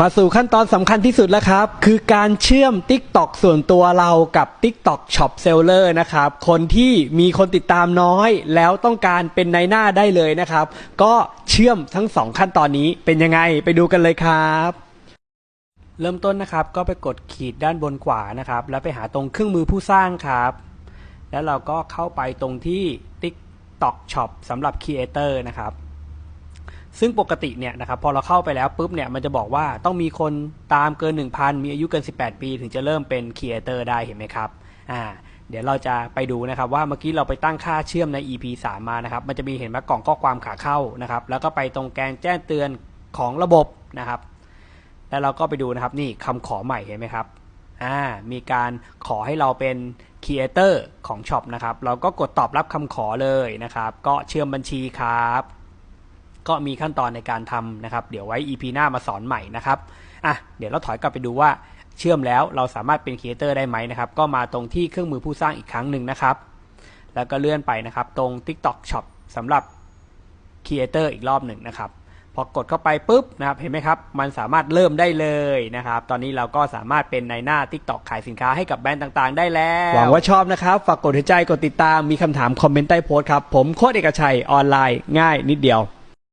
มาสู่ขั้นตอนสำคัญที่สุดแล้วครับ คือการเชื่อม TikTok ส่วนตัวเรากับ TikTok Shop Seller นะครับ คนที่มีคนติดตามน้อย แล้วต้องการเป็นในหน้าได้เลยนะครับ ก็เชื่อมทั้งสองขั้นตอนนี้เป็นยังไงไปดูกันเลยครับ เริ่มต้นนะครับก็ไปกดขีดด้านบนขวานะครับ แล้วไปหาตรงเครื่องมือผู้สร้างครับ แล้วเราก็เข้าไปตรงที่ TikTok Shop สำหรับ Creator นะครับ ซึ่งปกติเนี่ยนะครับพอเราเข้าไปแล้วปุ๊บเนี่ยมันจะบอกว่าต้องมีคนตามเกิน 1,000 มีอายุเกิน 18 ปี ถึงจะเริ่มเป็นครีเอเตอร์ได้เห็นไหมครับอ่าเดี๋ยวเราจะไปดูนะครับว่าเมื่อกี้เราไปตั้งค่าเชื่อมใน EP 3 มานะครับมันจะมีเห็นไหมกล่องข้อความขาเข้านะครับแล้วก็ไปตรงแกนแจ้งเตือนของระบบนะครับ แล้วเราก็ไปดูนะครับนี่คำขอใหม่เห็นไหมครับอ่ามีการขอให้เราเป็นครีเอเตอร์ของช็อปนะครับเราก็กดตอบรับคำขอเลยนะครับ ก็เชื่อมบัญชีครับ ก็มีขั้นตอนในการทำนะครับ เดี๋ยวไว้ EP หน้ามาสอนใหม่นะครับอะเดี๋ยวเราถอยกลับไปดูว่าเชื่อมแล้วเราสามารถเป็นครีเอเตอร์ได้ไหมนะครับ ก็มาตรงที่เครื่องมือผู้สร้างอีกครั้งหนึ่งนะครับ แล้วก็เลื่อนไปนะครับ ตรง TikTok Shop สำหรับครีเอเตอร์อีกรอบหนึ่งนะครับ พอกดเข้าไปปุ๊บนะครับเห็นไหมครับ มันสามารถเริ่มได้เลยนะครับ ตอนนี้เราก็สามารถเป็นในหน้า TikTok ขายสินค้าให้กับแบรนด์ต่างๆ ได้แล้ว หวังว่าชอบนะครับ ฝากกดหัวใจกดติดตามมีคำถามคอมเมนต์ใต้โพสต์ครับผมโค้ดเอกชัยออนไลน์ง่ายนิดเดียว